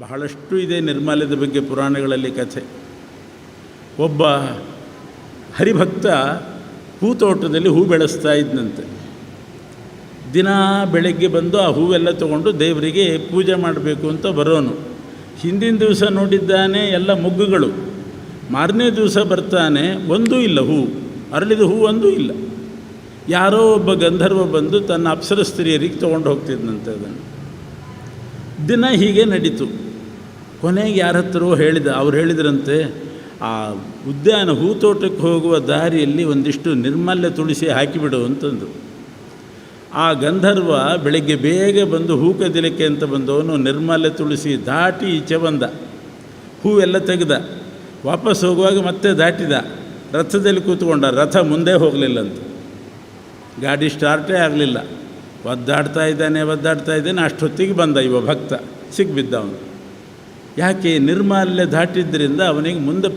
ಬಹಳಷ್ಟು ಇದೆ ನಿರ್ಮಾಲ್ಯದ ಬಗ್ಗೆ ಪುರಾಣಗಳಲ್ಲಿ ಕಥೆ. ಒಬ್ಬ ಹರಿಭಕ್ತ ಹೂತೋಟದಲ್ಲಿ ಹೂ ಬೆಳೆಸ್ತಾ ಇದ್ದಂತೆ ದಿನ ಬೆಳಗ್ಗೆ ಬಂದು ಆ ಹೂವೆಲ್ಲ ತಗೊಂಡು ದೇವರಿಗೆ ಪೂಜೆ ಮಾಡಬೇಕು ಅಂತ ಬರೋನು. ಹಿಂದಿನ ದಿವಸ ನೋಡಿದ್ದಾನೆ ಎಲ್ಲ ಮೊಗ್ಗುಗಳು. ಮಾರನೇ ದಿವಸ ಬರ್ತಾನೆ, ಒಂದೂ ಇಲ್ಲ ಹೂ. ಅರಳಿದ ಹೂ ಒಂದೂ ಇಲ್ಲ. ಯಾರೋ ಒಬ್ಬ ಗಂಧರ್ವ ಬಂದು ತನ್ನ ಅಪ್ಸರ ಸ್ತ್ರೀಯರಿಗೆ ತೊಗೊಂಡು ಹೋಗ್ತಿದ್ದಂತೆ ಅದನ್ನು. ದಿನ ಹೀಗೆ ನಡೀತು. ಕೊನೆಗೆ ಯಾರ ಹತ್ರವೋ ಹೇಳಿದ, ಅವ್ರು ಹೇಳಿದ್ರಂತೆ, ಆ ಉದ್ಯಾನ ಹೂತೋಟಕ್ಕೆ ಹೋಗುವ ದಾರಿಯಲ್ಲಿ ಒಂದಿಷ್ಟು ನಿರ್ಮಲ್ಯ ತುಳಸಿ ಹಾಕಿಬಿಡು ಅಂತಂದು. ಆ ಗಂಧರ್ವ ಬೆಳಗ್ಗೆ ಬೇಗ ಬಂದು ಹೂ ಕದಿಲಿಕ್ಕೆ ಅಂತ ಬಂದವನು ನಿರ್ಮಲ್ಯ ತುಳಸಿ ದಾಟಿ ಈಚೆ ಬಂದ. ಹೂವೆಲ್ಲ ತೆಗೆದ. ವಾಪಸ್ ಹೋಗುವಾಗ ಮತ್ತೆ ದಾಟಿದ. ರಥದಲ್ಲಿ ಕೂತ್ಕೊಂಡ, ರಥ ಮುಂದೆ ಹೋಗಲಿಲ್ಲಂತ ಗಾಡಿ ಸ್ಟಾರ್ಟೇ ಆಗಲಿಲ್ಲ. ಒದ್ದಾಡ್ತಾ ಇದ್ದಾನೆ ಒದ್ದಾಡ್ತಾ ಇದ್ದಾನೆ, ಅಷ್ಟೊತ್ತಿಗೆ ಬಂದ ಇವ ಭಕ್ತ. ಸಿಕ್ಬಿದ್ದ ಅವನು ಯಾಕೆ ನಿರ್ಮಾಲ್ಯ ದಾಟಿದ್ದರಿಂದ ಅವನಿಗೆ ಮುಂದೆ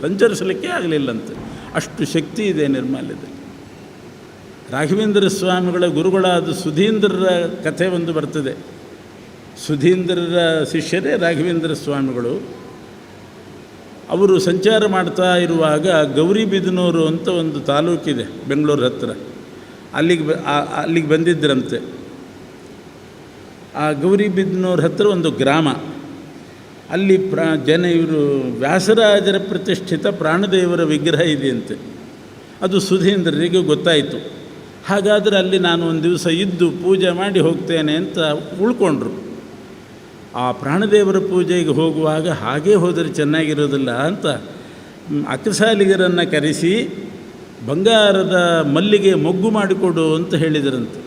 ಸಂಚರಿಸಲಿಕ್ಕೆ ಆಗಲಿಲ್ಲಂತೆ. ಅಷ್ಟು ಶಕ್ತಿ ಇದೆ ನಿರ್ಮಾಲ್ಯದಲ್ಲಿ. ರಾಘವೇಂದ್ರ ಸ್ವಾಮಿಗಳ ಗುರುಗಳಾದ ಸುಧೀಂದ್ರರ ಕಥೆ ಒಂದು ಬರ್ತದೆ. ಸುಧೀಂದ್ರರ ಶಿಷ್ಯರೇ ರಾಘವೇಂದ್ರ ಸ್ವಾಮಿಗಳು. ಅವರು ಸಂಚಾರ ಮಾಡ್ತಾ ಇರುವಾಗ ಗೌರಿಬಿದನೂರು ಅಂತ ಒಂದು ತಾಲೂಕಿದೆ ಬೆಂಗಳೂರು ಹತ್ತಿರ ಅಲ್ಲಿಗೆ ಅಲ್ಲಿಗೆ ಬಂದಿದ್ದರಂತೆ. ಆ ಗೌರಿಬಿದನೂರು ಹತ್ತಿರ ಒಂದು ಗ್ರಾಮ. ಅಲ್ಲಿ ಪ್ರಾ ಜನ ಇವರು ವ್ಯಾಸರಾಜರ ಪ್ರತಿಷ್ಠಿತ ಪ್ರಾಣದೇವರ ವಿಗ್ರಹ ಇದೆಯಂತೆ. ಅದು ಸುಧೀಂದ್ರರಿಗೆ ಗೊತ್ತಾಯಿತು. ಹಾಗಾದರೆ ಅಲ್ಲಿ ನಾನು ಒಂದು ದಿವಸ ಇದ್ದು ಪೂಜೆ ಮಾಡಿ ಹೋಗ್ತೇನೆ ಅಂತ ಉಳ್ಕೊಂಡ್ರು. ಆ ಪ್ರಾಣದೇವರ ಪೂಜೆಗೆ ಹೋಗುವಾಗ ಹಾಗೇ ಹೋದರೆ ಚೆನ್ನಾಗಿರೋದಿಲ್ಲ ಅಂತ ಅಕ್ಕಸಾಲಿಗರನ್ನು ಕರೆಸಿ ಬಂಗಾರದ ಮಲ್ಲಿಗೆ ಮೊಗ್ಗು ಮಾಡಿಕೊಡು ಅಂತ ಹೇಳಿದರಂತೆ.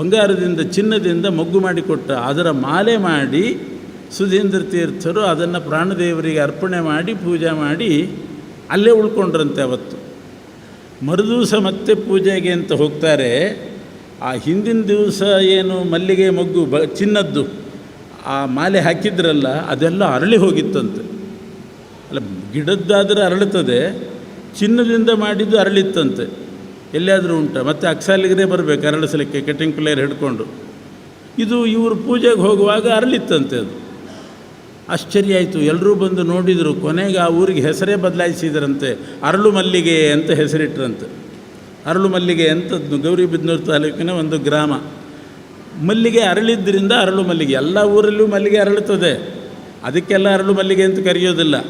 ಬಂಗಾರದಿಂದ ಚಿನ್ನದಿಂದ ಮೊಗ್ಗು ಮಾಡಿಕೊಟ್ಟ ಅದರ ಮಾಲೆ ಮಾಡಿ ಸುಧೀಂದ್ರ ತೀರ್ಥರು ಅದನ್ನು ಪ್ರಾಣದೇವರಿಗೆ ಅರ್ಪಣೆ ಮಾಡಿ, ಪೂಜೆ ಮಾಡಿ ಅಲ್ಲೇ ಉಳ್ಕೊಂಡ್ರಂತೆ ಅವತ್ತು. ಮರುದಿವಸ ಮತ್ತೆ ಪೂಜೆಗೆ ಅಂತ ಹೋಗ್ತಾರೆ. ಆ ಹಿಂದಿನ ದಿವಸ ಏನು ಮಲ್ಲಿಗೆ ಮೊಗ್ಗು ಬ ಚಿನ್ನದ್ದು, ಆ ಮಾಲೆ ಹಾಕಿದ್ರಲ್ಲ, ಅದೆಲ್ಲ ಅರಳಿ ಹೋಗಿತ್ತಂತೆ. ಅಲ್ಲ, ಗಿಡದ್ದಾದರೆ ಅರಳುತ್ತದೆ, ಚಿನ್ನದಿಂದ ಮಾಡಿದ್ದು ಅರಳಿತ್ತಂತೆ. ಎಲ್ಲಿಯಾದರೂ ಉಂಟ. ಮತ್ತು ಅಕ್ಸಾಲಿಗರೇ ಬರಬೇಕು ಅರಳಿಸಲಿಕ್ಕೆ, ಕಟಿಂಗ್ ಪ್ಲೇಯರ್ ಹಿಡ್ಕೊಂಡು. ಇದು ಇವರು ಪೂಜೆಗೆ ಹೋಗುವಾಗ ಅರಳಿತ್ತಂತೆ ಅದು. ಆಶ್ಚರ್ಯ ಆಯಿತು. ಎಲ್ಲರೂ ಬಂದು ನೋಡಿದರು, ಕೊನೆಗೆ ಆ ಊರಿಗೆ ಹೆಸರೇ ಬದಲಾಯಿಸಿದ್ರಂತೆ. ಅರಳು ಮಲ್ಲಿಗೆ ಅಂತ ಹೆಸರಿಟ್ರಂತೆ. ಅರಳು ಮಲ್ಲಿಗೆ ಅಂತ ಗೌರಿಬಿದನೂರು ತಾಲೂಕಿನ ಒಂದು ಗ್ರಾಮ. ಮಲ್ಲಿಗೆ ಅರಳಿದ್ದರಿಂದ ಅರಳು ಮಲ್ಲಿಗೆ ಎಲ್ಲ ಊರಲ್ಲೂ ಮಲ್ಲಿಗೆ ಅರಳುತ್ತದೆ. ಅದಕ್ಕೆಲ್ಲ ಅರಳು ಮಲ್ಲಿಗೆ ಅಂತ ಕರೆಯೋದಿಲ್ಲ.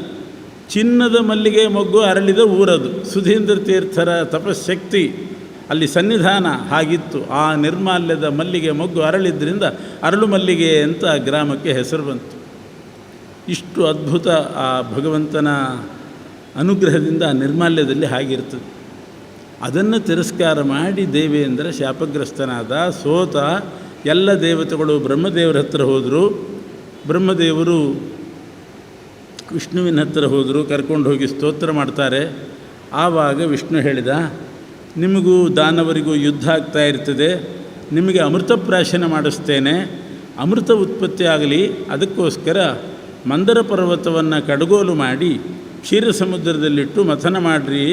ಚಿನ್ನದ ಮಲ್ಲಿಗೆ ಮೊಗ್ಗು ಅರಳಿದ ಊರದು. ಸುಧೀಂದ್ರ ತೀರ್ಥರ ತಪಶಕ್ತಿ. ಅಲ್ಲಿ ಸನ್ನಿಧಾನ ಹಾಗಿತ್ತು. ಆ ನಿರ್ಮಾಲ್ಯದ ಮಲ್ಲಿಗೆ ಮೊಗ್ಗು ಅರಳಿದ್ರಿಂದ ಅರಳು ಮಲ್ಲಿಗೆ ಅಂತ ಗ್ರಾಮಕ್ಕೆ ಹೆಸರು ಬಂತು. ಇಷ್ಟು ಅದ್ಭುತ ಆ ಭಗವಂತನ ಅನುಗ್ರಹದಿಂದ ನಿರ್ಮಾಲ್ಯದಲ್ಲಿ ಹಾಗಿರ್ತದೆ. ಅದನ್ನು ತಿರಸ್ಕಾರ ಮಾಡಿ ದೇವೇಂದ್ರ ಶಾಪಗ್ರಸ್ತನಾದ ಸೋತ ಎಲ್ಲ ದೇವತೆಗಳು ಬ್ರಹ್ಮದೇವರ ಹತ್ರ ಹೋದರು. ಬ್ರಹ್ಮದೇವರು ವಿಷ್ಣುವಿನ ಹತ್ರ ಹೋದರು, ಕರ್ಕೊಂಡು ಹೋಗಿ ಸ್ತೋತ್ರ ಮಾಡ್ತಾರೆ. ಆವಾಗ ವಿಷ್ಣು ಹೇಳಿದ, ನಿಮಗೂ ದಾನವರಿಗೂ ಯುದ್ಧ ಆಗ್ತಾ ಇರ್ತದೆ. ನಿಮಗೆ ಅಮೃತ ಪ್ರಾಶನ ಮಾಡಿಸ್ತೇನೆ. ಅಮೃತ ಉತ್ಪತ್ತಿ ಆಗಲಿ, ಅದಕ್ಕೋಸ್ಕರ ಮಂದರ ಪರ್ವತವನ್ನು ಕಡಗೋಲು ಮಾಡಿ ಕ್ಷೀರ ಸಮುದ್ರದಲ್ಲಿಟ್ಟು ಮಥನ ಮಾಡಿರಿ,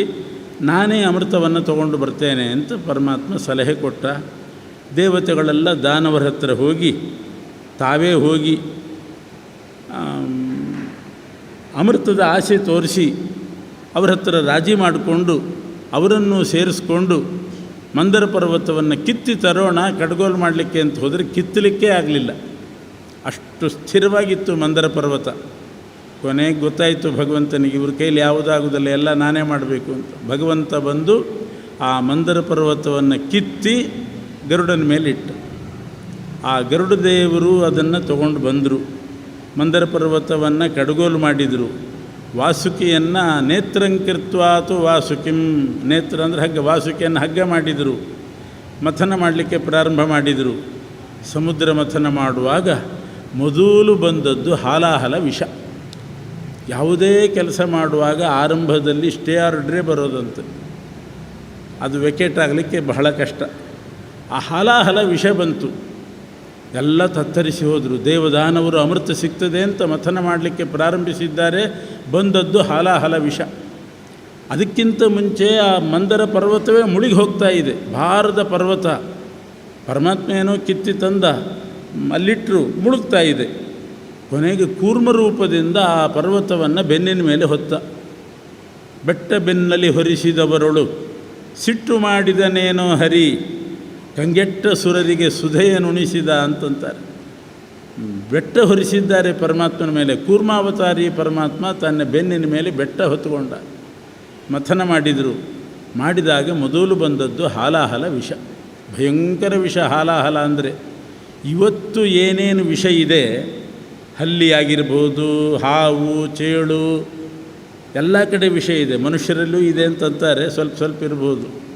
ನಾನೇ ಅಮೃತವನ್ನು ತಗೊಂಡು ಬರ್ತೇನೆ ಅಂತ ಪರಮಾತ್ಮ ಸಲಹೆ ಕೊಟ್ಟ. ದೇವತೆಗಳೆಲ್ಲ ದಾನವರ ಹತ್ರ ಹೋಗಿ, ತಾವೇ ಹೋಗಿ ಅಮೃತದ ಆಸೆ ತೋರಿಸಿ ಅವರ ಹತ್ರ ರಾಜಿ ಮಾಡಿಕೊಂಡು ಅವರನ್ನು ಸೇರಿಸ್ಕೊಂಡು ಮಂದರ ಪರ್ವತವನ್ನು ಕಿತ್ತಿ ತರೋಣ, ಕಡ್ಗೋಲು ಮಾಡಲಿಕ್ಕೆ ಅಂತ ಹೋದರೆ ಕಿತ್ತಲಿಕ್ಕೇ ಆಗಲಿಲ್ಲ. ಅಷ್ಟು ಸ್ಥಿರವಾಗಿತ್ತು ಮಂದರ ಪರ್ವತ. ಕೊನೆಗೆ ಗೊತ್ತಾಯಿತು ಭಗವಂತನಿಗೆ, ಇವ್ರ ಕೈಲಿ ಯಾವುದಾಗುವುದಿಲ್ಲ ಎಲ್ಲ ನಾನೇ ಮಾಡಬೇಕು ಅಂತ. ಭಗವಂತ ಬಂದು ಆ ಮಂದರ ಪರ್ವತವನ್ನು ಕಿತ್ತಿ ಗರುಡನ ಮೇಲೆ ಇಟ್ಟ. ಆ ಗರುಡ ದೇವರು ಅದನ್ನು ತಗೊಂಡು ಬಂದರು. ಮಂದರ ಪರ್ವತವನ್ನು ಕಡಗೋಲು ಮಾಡಿದರು. ವಾಸುಕಿಯನ್ನು ನೇತ್ರಂಕೃತ್ವಾತು ವಾಸುಕಿಂ, ನೇತ್ರ ಅಂದರೆ ಹಗ್ಗ, ವಾಸುಕಿಯನ್ನು ಹಗ್ಗ ಮಾಡಿದರು. ಮಥನ ಮಾಡಲಿಕ್ಕೆ ಪ್ರಾರಂಭ ಮಾಡಿದರು. ಸಮುದ್ರ ಮಥನ ಮಾಡುವಾಗ ಮೊದಲು ಬಂದದ್ದು ಹಾಲಾಹಲ ವಿಷ. ಯಾವುದೇ ಕೆಲಸ ಮಾಡುವಾಗ ಆರಂಭದಲ್ಲಿ ಸ್ಟೇ ಆರ್ಡ್ರೇ ಬರೋದಂತೆ. ಅದು ವೆಕೆಟ್ ಆಗಲಿಕ್ಕೆ ಬಹಳ ಕಷ್ಟ. ಆ ಹಾಲಾಹಲ ವಿಷ ಬಂತು. ಎಲ್ಲ ತತ್ತರಿಸಿ ಹೋದರು. ದೇವದಾನವರು ಅಮೃತ ಸಿಗ್ತದೆ ಅಂತ ಮಥನ ಮಾಡಲಿಕ್ಕೆ ಪ್ರಾರಂಭಿಸಿದ್ದಾರೆ. ಬಂದದ್ದು ಹಾಲಾಹಲ ವಿಷ. ಅದಕ್ಕಿಂತ ಮುಂಚೆ ಆ ಮಂದರ ಪರ್ವತವೇ ಮುಳುಗಿ ಹೋಗ್ತಾ ಇದೆ. ಭಾರದ ಪರ್ವತ. ಪರಮಾತ್ಮ ಏನೋ ಕಿತ್ತಿ ತಂದ. ಅಲ್ಲಿಟ್ಟರು ಮುಳುಗ್ತಾ ಇದೆ. ಕೊನೆಗೆ ಕೂರ್ಮ ರೂಪದಿಂದ ಆ ಪರ್ವತವನ್ನು ಬೆನ್ನಿನ ಮೇಲೆ ಹೊತ್ತ. ಬೆಟ್ಟ ಬೆನ್ನಲ್ಲಿ ಹೊರಿಸಿದವರಳು, ಸಿಟ್ಟು ಮಾಡಿದನೇನೋ ಹರಿ, ಕಂಗೆಟ್ಟ ಸುರರಿಗೆ ಸುಧೆಯನುಣಿಸಿದ ಅಂತಂತಾರೆ. ಬೆಟ್ಟ ಹೊರಿಸಿದ್ದಾರೆ ಪರಮಾತ್ಮನ ಮೇಲೆ, ಕೂರ್ಮಾವತಾರಿ ಪರಮಾತ್ಮ ತನ್ನ ಬೆನ್ನಿನ ಮೇಲೆ ಬೆಟ್ಟ ಹೊತ್ತುಕೊಂಡ ಮಥನ ಮಾಡಿದರು. ಮಾಡಿದಾಗ ಮೊದಲು ಬಂದದ್ದು ಹಾಲಾಹಲ ವಿಷ. ಭಯಂಕರ ವಿಷ ಹಾಲಾಹಲ ಅಂದರೆ. ಇವತ್ತು ಏನೇನು ವಿಷ ಇದೆ, ಹಲ್ಲಿ ಆಗಿರ್ಬೋದು, ಹಾವು, ಚೇಳು, ಎಲ್ಲ ಕಡೆ ವಿಷ ಇದೆ. ಮನುಷ್ಯರಲ್ಲೂ ಇದೆ ಅಂತಂತಾರೆ, ಸ್ವಲ್ಪ ಸ್ವಲ್ಪ ಇರ್ಬೋದು.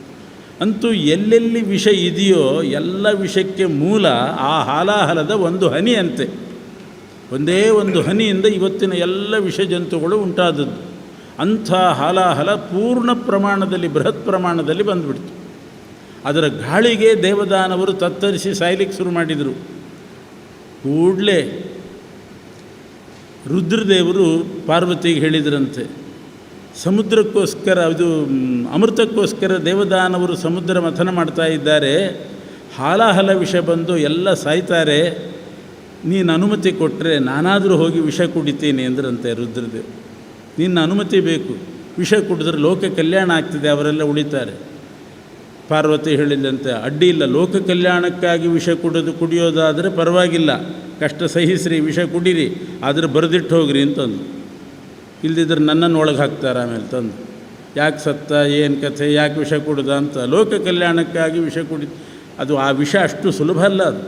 ಅಂತೂ ಎಲ್ಲೆಲ್ಲಿ ವಿಷ ಇದೆಯೋ, ಎಲ್ಲ ವಿಷಕ್ಕೆ ಮೂಲ ಆ ಹಾಲಾಹಲದ ಒಂದು ಹನಿ ಅಂತೆ ಒಂದೇ ಒಂದು ಹನಿಯಿಂದ ಇವತ್ತಿನ ಎಲ್ಲ ವಿಷ ಜಂತುಗಳು ಉಂಟಾದದ್ದು. ಅಂಥ ಹಾಲಾಹಲ ಪೂರ್ಣ ಪ್ರಮಾಣದಲ್ಲಿ, ಬೃಹತ್ ಪ್ರಮಾಣದಲ್ಲಿ ಬಂದುಬಿಡ್ತು. ಅದರ ಗಾಳಿಗೆ ದೇವದಾನವರು ತತ್ತರಿಸಿ ಸಾಯ್ಲಿಕ್ಕೆ ಶುರು ಮಾಡಿದರು. ಕೂಡಲೇ ರುದ್ರದೇವರು ಪಾರ್ವತಿಗೆ ಹೇಳಿದ್ರಂತೆ, ಸಮುದ್ರಕ್ಕೋಸ್ಕರ ಇದು, ಅಮೃತಕ್ಕೋಸ್ಕರ ದೇವದಾನವರು ಸಮುದ್ರ ಮಥನ ಮಾಡ್ತಾ ಇದ್ದಾರೆ, ಹಾಲಾಹಲ ವಿಷ ಬಂದು ಎಲ್ಲ ಸಾಯ್ತಾರೆ, ನೀನು ಅನುಮತಿ ಕೊಟ್ಟರೆ ನಾನಾದರೂ ಹೋಗಿ ವಿಷ ಕುಡಿತೀನಿ ಅಂದ್ರಂತೆ ರುದ್ರದೇವ್. ನಿನ್ನ ಅನುಮತಿ ಬೇಕು, ವಿಷ ಕುಡಿದ್ರೆ ಲೋಕ ಕಲ್ಯಾಣ ಆಗ್ತದೆ, ಅವರೆಲ್ಲ ಉಳಿತಾರೆ. ಪಾರ್ವತಿ ಹೇಳಿದಂತೆ, ಅಡ್ಡಿ ಇಲ್ಲ, ಲೋಕ ಕಲ್ಯಾಣಕ್ಕಾಗಿ ವಿಷ ಕುಡಿದು ಕುಡಿಯೋದಾದರೆ ಪರವಾಗಿಲ್ಲ. ಕಷ್ಟ ಸಹಿಸ್ರಿ, ವಿಷ ಕುಡೀರಿ, ಆದರೆ ಬರೆದಿಟ್ಟು ಹೋಗ್ರಿ ಅಂತಂದು. ಇಲ್ದಿದ್ರೆ ನನ್ನನ್ನು ಒಳಗೆ ಹಾಕ್ತಾರೆ ಆಮೇಲೆ ತಂದು. ಯಾಕೆ ಸತ್ತ, ಏನು ಕಥೆ, ಯಾಕೆ ವಿಷ ಕುಡ್ದ ಅಂತ. ಲೋಕ ಕಲ್ಯಾಣಕ್ಕಾಗಿ ವಿಷ ಕುಡಿ, ಅದು ಆ ವಿಷ ಅಷ್ಟು ಸುಲಭ ಅಲ್ಲ ಅದು.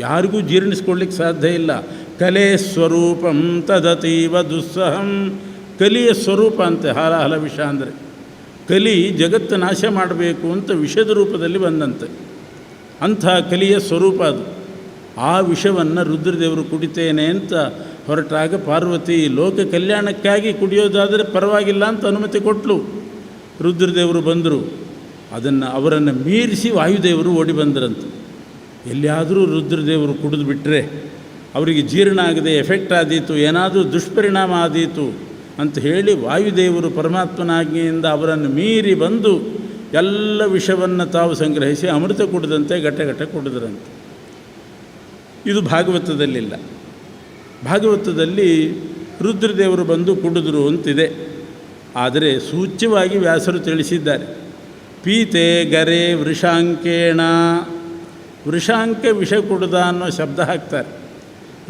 ಯಾರಿಗೂ ಜೀರ್ಣಿಸ್ಕೊಳ್ಳಿಕ್ಕೆ ಸಾಧ್ಯ ಇಲ್ಲ. ಕಲೆ ಸ್ವರೂಪಂ ತದತೀವ ದುಸ್ಸಹಂ. ಕಲಿಯ ಸ್ವರೂಪ ಅಂತೆ ಹಾಲಾಹಲ ವಿಷ ಅಂದರೆ. ಕಲಿ ಜಗತ್ತು ನಾಶ ಮಾಡಬೇಕು ಅಂತ ವಿಷದ ರೂಪದಲ್ಲಿ ಬಂದಂತೆ. ಅಂಥ ಕಲಿಯ ಸ್ವರೂಪ ಅದು. ಆ ವಿಷವನ್ನು ರುದ್ರದೇವರು ಕುಡಿತೇನೆ ಅಂತ ಹೊರಟಾಗ ಪಾರ್ವತಿ ಲೋಕ ಕಲ್ಯಾಣಕ್ಕಾಗಿ ಕುಡಿಯೋದಾದರೆ ಪರವಾಗಿಲ್ಲ ಅಂತ ಅನುಮತಿ ಕೊಟ್ಟಲು ರುದ್ರದೇವರು ಬಂದರು. ಅದನ್ನು ಅವರನ್ನು ಮೀರಿಸಿ ವಾಯುದೇವರು ಓಡಿ ಬಂದರಂತೆ. ಎಲ್ಲಿಯಾದರೂ ರುದ್ರದೇವರು ಕುಡಿದು ಬಿಟ್ಟರೆ ಅವರಿಗೆ ಜೀರ್ಣ ಆಗದೆ ಎಫೆಕ್ಟ್ ಆದೀತು, ಏನಾದರೂ ದುಷ್ಪರಿಣಾಮ ಆದೀತು ಅಂತ ಹೇಳಿ ವಾಯುದೇವರು ಪರಮಾತ್ಮನಾಜ್ಞೆಯಿಂದ ಅವರನ್ನು ಮೀರಿ ಬಂದು ಎಲ್ಲ ವಿಷವನ್ನು ತಾವು ಸಂಗ್ರಹಿಸಿ ಅಮೃತ ಕುಡಿದಂತೆ ಘಟ್ಟ ಕುಡಿದ್ರಂತೆ. ಇದು ಭಾಗವತದಲ್ಲಿಲ್ಲ. ಭಾಗವತದಲ್ಲಿ ರುದ್ರದೇವರು ಬಂದು ಕುಡಿದ್ರು ಅಂತಿದೆ. ಆದರೆ ಸೂಚ್ಯವಾಗಿ ವ್ಯಾಸರು ತಿಳಿಸಿದ್ದಾರೆ. ಪೀತೆ ಗರೆ ವೃಷಾಂಕೇಣ. ವೃಷಾಂಕ ವಿಷ ಕುಡ್ದ ಅನ್ನೋ ಶಬ್ದ ಹಾಕ್ತಾರೆ.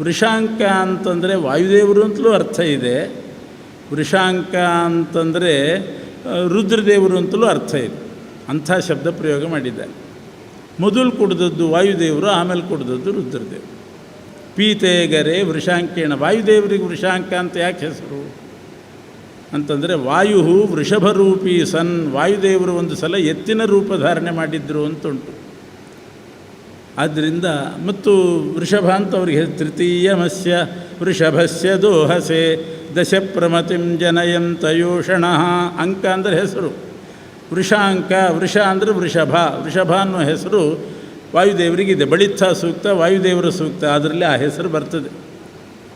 ವೃಷಾಂಕ ಅಂತಂದರೆ ವಾಯುದೇವರು ಅಂತಲೂ ಅರ್ಥ ಇದೆ. ವೃಷಾಂಕ ಅಂತಂದರೆ ರುದ್ರದೇವರು ಅಂತಲೂ ಅರ್ಥ ಇದೆ. ಅಂಥ ಶಬ್ದ ಪ್ರಯೋಗ ಮಾಡಿದ್ದಾರೆ ಮೊದಲು ಕುಡ್ದದ್ದು ವಾಯುದೇವರು, ಆಮೇಲೆ ಕುಡ್ದದ್ದು ರುದ್ರದೇವರು. ಪೀತೆಗರೆ ವೃಷಾಂಕೇಣ, ವಾಯುದೇವರಿಗೆ ವೃಷಾಂಕ ಅಂತ ಯಾಕೆ ಹೆಸರು? ಅಂತಂದರೆ ವಾಯು ವೃಷಭರೂಪಿ ಸನ್, ವಾಯುದೇವರು ಒಂದು ಸಲ ಎತ್ತಿನ ರೂಪ ಧಾರಣೆ ಮಾಡಿದ್ರು ಅಂತುಂಟು. ಆದ್ದರಿಂದ ಮತ್ತು ವೃಷಭ ಅಂತ ಅವರಿಗೆ. ತೃತೀಯ ಮತ್ಸ್ಯ ವೃಷಭಸ್ಯ ದೋಹಸೆ ದಶ ಪ್ರಮತಿಂ ಜನಯಂತಯೋಷಣ ಅಂಕ ಅಂದರೆ ಹೆಸರು. ವೃಷಾಂಕ ವೃಷ ಅಂದರೆ ವೃಷಭ. ವೃಷಭ ಅನ್ನೋ ಹೆಸರು ವಾಯುದೇವರಿಗಿದೆ. ಬಳಿತ್ಥ ಸೂಕ್ತ, ವಾಯುದೇವರ ಸೂಕ್ತ. ಅದರಲ್ಲಿ ಆ ಹೆಸರು ಬರ್ತದೆ.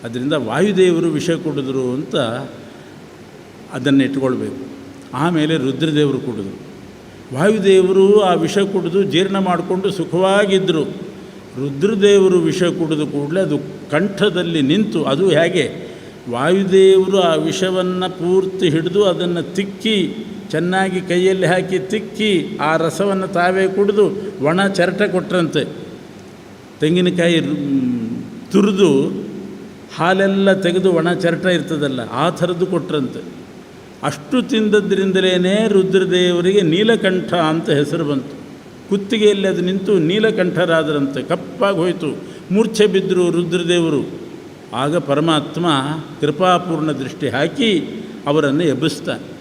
ಅದರಿಂದ ವಾಯುದೇವರು ವಿಷ ಕುಡಿದ್ರು ಅಂತ ಅದನ್ನು ಇಟ್ಕೊಳ್ಬೇಕು. ಆಮೇಲೆ ರುದ್ರದೇವರು ಕುಡಿದ್ರು. ವಾಯುದೇವರು ಆ ವಿಷ ಕುಡಿದು ಜೀರ್ಣ ಮಾಡಿಕೊಂಡು ಸುಖವಾಗಿದ್ದರು ರುದ್ರದೇವರು ವಿಷ ಕುಡಿದು ಕೂಡಲೇ ಅದು ಕಂಠದಲ್ಲಿ ನಿಂತು, ಅದು ಹೇಗೆ? ವಾಯುದೇವರು ಆ ವಿಷವನ್ನು ಪೂರ್ತಿ ಹಿಡಿದು ಅದನ್ನು ತಿಕ್ಕಿ, ಚೆನ್ನಾಗಿ ಕೈಯಲ್ಲಿ ಹಾಕಿ ತಿಕ್ಕಿ ಆ ರಸವನ್ನು ತಾವೇ ಕುಡಿದು ಒಣ ಚರಟ ಕೊಟ್ರಂತೆ. ತೆಂಗಿನಕಾಯಿ ತುರಿದು ಹಾಲೆಲ್ಲ ತೆಗೆದು ಒಣ ಚರಟ ಇರ್ತದಲ್ಲ, ಆ ಥರದ್ದು ಕೊಟ್ರಂತೆ. ಅಷ್ಟು ತಿಂದದ್ರಿಂದಲೇ ರುದ್ರದೇವರಿಗೆ ನೀಲಕಂಠ ಅಂತ ಹೆಸರು ಬಂತು. ಕುತ್ತಿಗೆಯಲ್ಲಿ ಅದು ನಿಂತು ನೀಲಕಂಠರಾದರಂತೆ, ಕಪ್ಪಾಗಿ ಹೋಯಿತು. ಮೂರ್ಛೆ ಬಿದ್ದರು ರುದ್ರದೇವರು. ಆಗ ಪರಮಾತ್ಮ ಕೃಪಾಪೂರ್ಣ ದೃಷ್ಟಿ ಹಾಕಿ ಅವರನ್ನು ಎಬ್ಬಿಸ್ತಾನೆ.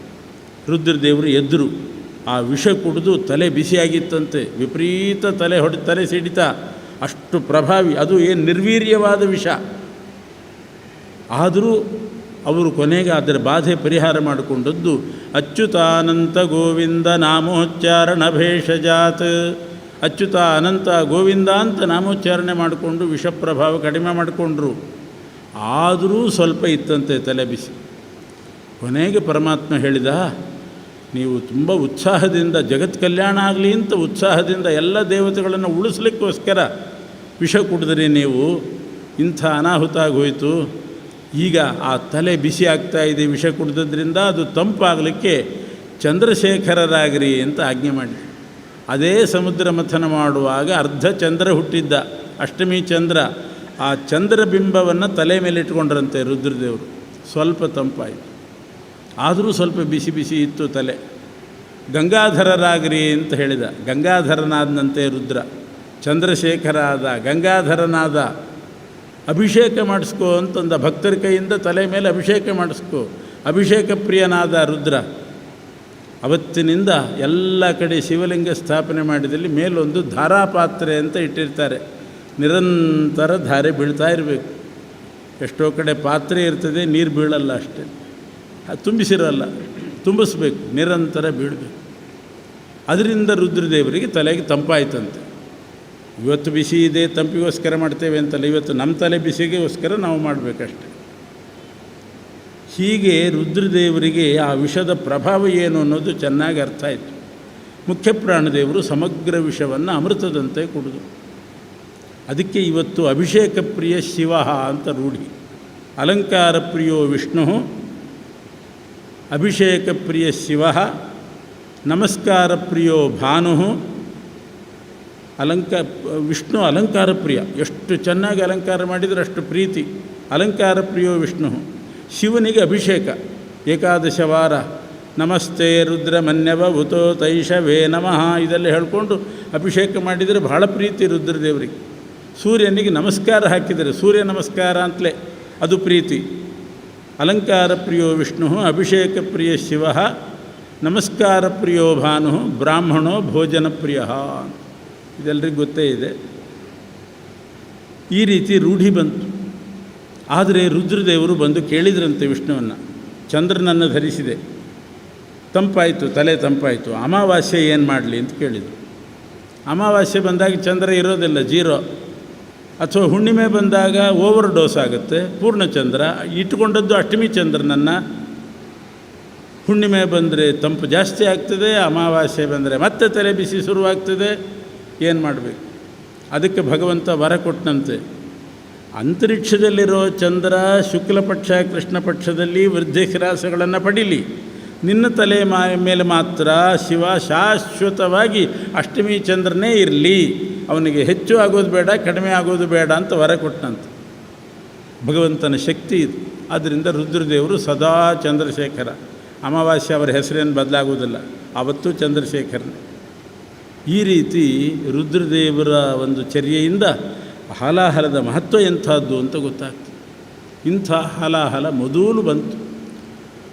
ರುದ್ರದೇವರು ಎದ್ದರು ಆ ವಿಷ ಕುಡಿದು ತಲೆ ಬಿಸಿಯಾಗಿತ್ತಂತೆ. ವಿಪರೀತ ತಲೆ ಹೊಡೆ, ತಲೆ ಸಿಡಿತ. ಅಷ್ಟು ಪ್ರಭಾವಿ, ಅದು ಏನು ನಿರ್ವೀರ್ಯವಾದ ವಿಷ. ಆದರೂ ಅವರು ಕೊನೆಗೆ ಅದರ ಬಾಧೆ ಪರಿಹಾರ ಮಾಡಿಕೊಂಡದ್ದು, ಅಚ್ಯುತಾನಂತ ಗೋವಿಂದ ನಾಮೋಚ್ಚಾರಣ ಭೇಷಜಾತ್. ಅಚ್ಯುತ ಅನಂತ ಗೋವಿಂದ ಅಂತ ನಾಮೋಚ್ಚಾರಣೆ ಮಾಡಿಕೊಂಡು ವಿಷಪ್ರಭಾವ ಕಡಿಮೆ ಮಾಡಿಕೊಂಡ್ರು. ಆದರೂ ಸ್ವಲ್ಪ ಇತ್ತಂತೆ ತಲೆ ಬಿಸಿ. ಕೊನೆಗೆ ಪರಮಾತ್ಮ ಹೇಳಿದ, ನೀವು ತುಂಬ ಉತ್ಸಾಹದಿಂದ, ಜಗತ್ ಕಲ್ಯಾಣ ಆಗಲಿ ಅಂತ ಉತ್ಸಾಹದಿಂದ ಎಲ್ಲ ದೇವತೆಗಳನ್ನು ಉಳಿಸ್ಲಿಕ್ಕೋಸ್ಕರ ವಿಷ ಕುಡಿದ್ರಿ ನೀವು, ಇಂಥ ಅನಾಹುತ ಆಗೋಯಿತು. ಈಗ ಆ ತಲೆ ಬಿಸಿ ಆಗ್ತಾ ಇದೆ, ವಿಷ ಕುಡಿದ್ರಿಂದ ಅದು ತಂಪಾಗಲಿಕ್ಕೆ ಚಂದ್ರಶೇಖರರಾಗಿರಿ ಅಂತ ಆಜ್ಞೆ ಮಾಡಿ ಅದೇ ಸಮುದ್ರ ಮಥನ ಮಾಡುವಾಗ ಅರ್ಧ ಚಂದ್ರ ಹುಟ್ಟಿದ್ದ, ಅಷ್ಟಮಿ ಚಂದ್ರ ಆ ಚಂದ್ರ ಬಿಂಬವನ್ನು ತಲೆ ಮೇಲೆ ಇಟ್ಕೊಂಡ್ರಂತೆ ರುದ್ರದೇವರು. ಸ್ವಲ್ಪ ತಂಪಾಯಿತು. ಆದರೂ ಸ್ವಲ್ಪ ಬಿಸಿ ಬಿಸಿ ಇತ್ತು ತಲೆ. ಗಂಗಾಧರರಾಗ್ರಿ ಅಂತ ಹೇಳಿದ. ಗಂಗಾಧರನಾದನಂತೆ ರುದ್ರ. ಚಂದ್ರಶೇಖರ ಆದ ಗಂಗಾಧರನಾದ. ಅಭಿಷೇಕ ಮಾಡಿಸ್ಕೋ ಅಂತಂದ ಭಕ್ತರ ಕೈಯಿಂದ ತಲೆ ಮೇಲೆ ಅಭಿಷೇಕ ಮಾಡಿಸ್ಕೋ. ಅಭಿಷೇಕ ಪ್ರಿಯನಾದ ರುದ್ರ. ಅವತ್ತಿನಿಂದ ಎಲ್ಲ ಕಡೆ ಶಿವಲಿಂಗ ಸ್ಥಾಪನೆ ಮಾಡಿದಲ್ಲಿ ಮೇಲೊಂದು ಧಾರಾಪಾತ್ರೆ ಅಂತ ಇಟ್ಟಿರ್ತಾರೆ. ನಿರಂತರ ಧಾರೆ ಬೀಳ್ತಾ ಇರಬೇಕು. ಎಷ್ಟೋ ಕಡೆ ಪಾತ್ರೆ ಇರ್ತದೆ, ನೀರು ಬೀಳಲ್ಲ ಅಷ್ಟೇ. ಅದು ತುಂಬಿಸಿರಲ್ಲ, ತುಂಬಿಸ್ಬೇಕು, ನಿರಂತರ ಬೀಳಬೇಕು. ಅದರಿಂದ ರುದ್ರದೇವರಿಗೆ ತಲೆಗೆ ತಂಪಾಯ್ತಂತೆ. ಇವತ್ತು ಬಿಸಿ ಇದೆ, ತಂಪಿಗೋಸ್ಕರ ಮಾಡ್ತೇವೆ ಅಂತಲ್ಲ, ಇವತ್ತು ನಮ್ಮ ತಲೆ ಬಿಸಿಗೋಸ್ಕರ ನಾವು ಮಾಡಬೇಕಷ್ಟೆ. ಹೀಗೆ ರುದ್ರದೇವರಿಗೆ ಆ ವಿಷದ ಪ್ರಭಾವ ಏನು ಅನ್ನೋದು ಚೆನ್ನಾಗಿ ಅರ್ಥ ಆಯಿತು. ಮುಖ್ಯ ಪ್ರಾಣದೇವರು ಸಮಗ್ರ ವಿಷವನ್ನು ಅಮೃತದಂತೆ ಕುಡಿದು. ಅದಕ್ಕೆ ಇವತ್ತು ಅಭಿಷೇಕ ಪ್ರಿಯ ಶಿವ ಅಂತ ರೂಢಿ. ಅಲಂಕಾರ ಪ್ರಿಯೋ ವಿಷ್ಣು, ಅಭಿಷೇಕ ಪ್ರಿಯ ಶಿವ, ನಮಸ್ಕಾರ ಪ್ರಿಯೋ ಭಾನು, ಅಲಂಕ, ವಿಷ್ಣು ಅಲಂಕಾರ ಪ್ರಿಯ. ಎಷ್ಟು ಚೆನ್ನಾಗಿ ಅಲಂಕಾರ ಮಾಡಿದರೆ ಅಷ್ಟು ಪ್ರೀತಿ. ಅಲಂಕಾರ ಪ್ರಿಯೋ ವಿಷ್ಣು, ಶಿವನಿಗೆ ಅಭಿಷೇಕ. ಏಕಾದಶ ವಾರ, ನಮಸ್ತೆ ರುದ್ರ ಮನ್ಯವ ಉತೋ ತೈಷವೇ ನಮಃ, ಇದೆಲ್ಲ ಹೇಳ್ಕೊಂಡು ಅಭಿಷೇಕ ಮಾಡಿದರೆ ಬಹಳ ಪ್ರೀತಿ ರುದ್ರದೇವರಿಗೆ. ಸೂರ್ಯನಿಗೆ ನಮಸ್ಕಾರ ಹಾಕಿದರೆ ಸೂರ್ಯ ನಮಸ್ಕಾರ ಅಂತಲೇ, ಅದು ಪ್ರೀತಿ. ಅಲಂಕಾರ ಪ್ರಿಯೋ ವಿಷ್ಣು, ಅಭಿಷೇಕ ಪ್ರಿಯ ಶಿವ, ನಮಸ್ಕಾರ ಪ್ರಿಯೋ ಭಾನು, ಬ್ರಾಹ್ಮಣೋ ಭೋಜನ ಪ್ರಿಯ. ಇದೆಲ್ಲರಿಗೂ ಗೊತ್ತೇ ಇದೆ. ಈ ರೀತಿ ರೂಢಿ ಬಂತು. ಆದರೆ ರುದ್ರದೇವರು ಬಂದು ಕೇಳಿದ್ರಂತೆ ವಿಷ್ಣುವನ್ನು. ಚಂದ್ರನನ್ನು ಧರಿಸಿದೆ. ತಂಪಾಯಿತು, ತಲೆ ತಂಪಾಯಿತು. ಅಮಾವಾಸ್ಯೆ ಏನು ಮಾಡಲಿ ಅಂತ ಕೇಳಿದರು. ಅಮಾವಾಸ್ಯೆ ಬಂದಾಗ ಚಂದ್ರ ಇರೋದಿಲ್ಲ, ಜೀರೋ. ಅಥವಾ ಹುಣ್ಣಿಮೆ ಬಂದಾಗ ಓವರ್ ಡೋಸ್ ಆಗುತ್ತೆ. ಪೂರ್ಣಚಂದ್ರ, ಇಟ್ಟುಕೊಂಡದ್ದು ಅಷ್ಟಮಿ ಚಂದ್ರನನ್ನು ಹುಣ್ಣಿಮೆ ಬಂದರೆ ತಂಪು ಜಾಸ್ತಿ ಆಗ್ತದೆ, ಅಮಾವಾಸ್ಯೆ ಬಂದರೆ ಮತ್ತೆ ತಲೆ ಬಿಸಿ ಶುರುವಾಗ್ತದೆ. ಏನು ಮಾಡಬೇಕು? ಅದಕ್ಕೆ ಭಗವಂತ ವರ ಕೊಟ್ಟನಂತೆ ಅಂತರಿಕ್ಷದಲ್ಲಿರೋ ಚಂದ್ರ ಶುಕ್ಲ ಪಕ್ಷ, ಕೃಷ್ಣ ಪಕ್ಷದಲ್ಲಿ ವೃದ್ಧಿರಾಸಗಳನ್ನು ಪಡೀಲಿ. ನಿನ್ನ ತಲೆ ಮೇಲೆ ಮಾತ್ರ ಶಿವ ಶಾಶ್ವತವಾಗಿ ಅಷ್ಟಮಿ ಚಂದ್ರನೇ ಇರಲಿ. ಅವನಿಗೆ ಹೆಚ್ಚು ಆಗೋದು ಬೇಡ, ಕಡಿಮೆ ಆಗೋದು ಬೇಡ ಅಂತ ವರ ಕೊಟ್ಟನಂತೆ. ಭಗವಂತನ ಶಕ್ತಿ ಇದು. ಆದ್ದರಿಂದ ರುದ್ರದೇವರು ಸದಾ ಚಂದ್ರಶೇಖರ. ಅಮಾವಾಸ್ಯೆ ಅವರ ಹೆಸರೇನು ಬದಲಾಗುವುದಿಲ್ಲ. ಅವತ್ತು ಚಂದ್ರಶೇಖರನೇ. ಈ ರೀತಿ ರುದ್ರದೇವರ ಒಂದು ಚರ್ಯೆಯಿಂದ ಹಾಲಾಹಲದ ಮಹತ್ವ ಎಂಥದ್ದು ಅಂತ ಗೊತ್ತಾಗ್ತದೆ. ಇಂಥ ಹಾಲಾಹಲ ಮೊದಲು ಬಂತು.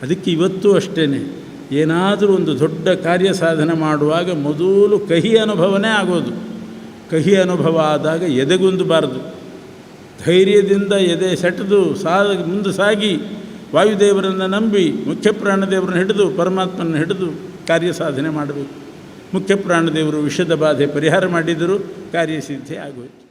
ಅದಕ್ಕೆ ಇವತ್ತು ಅಷ್ಟೇ ಏನಾದರೂ ಒಂದು ದೊಡ್ಡ ಕಾರ್ಯ ಸಾಧನೆ ಮಾಡುವಾಗ ಮೊದಲು ಕಹಿ ಅನುಭವನೇ ಆಗೋದು. ಕಹಿ ಅನುಭವ ಆದಾಗ ಎದೆಗುಂದಬಾರದು ಧೈರ್ಯದಿಂದ ಎದೆ ಸೆಟೆದು ಸಾ ಮುಂದೆ ಸಾಗಿ, ವಾಯುದೇವರನ್ನು ನಂಬಿ ಮುಖ್ಯ ಪ್ರಾಣದೇವರನ್ನು ಹಿಡಿದು ಪರಮಾತ್ಮನ ಹಿಡಿದು ಕಾರ್ಯ ಸಾಧನೆ ಮಾಡಬೇಕು. ಮುಖ್ಯ ಪ್ರಾಣದೇವರು ವಿಷದ ಬಾಧೆ ಪರಿಹಾರ ಮಾಡಿದರೂ ಕಾರ್ಯಸಿದ್ಧಿ ಆಗೋಯ್ತು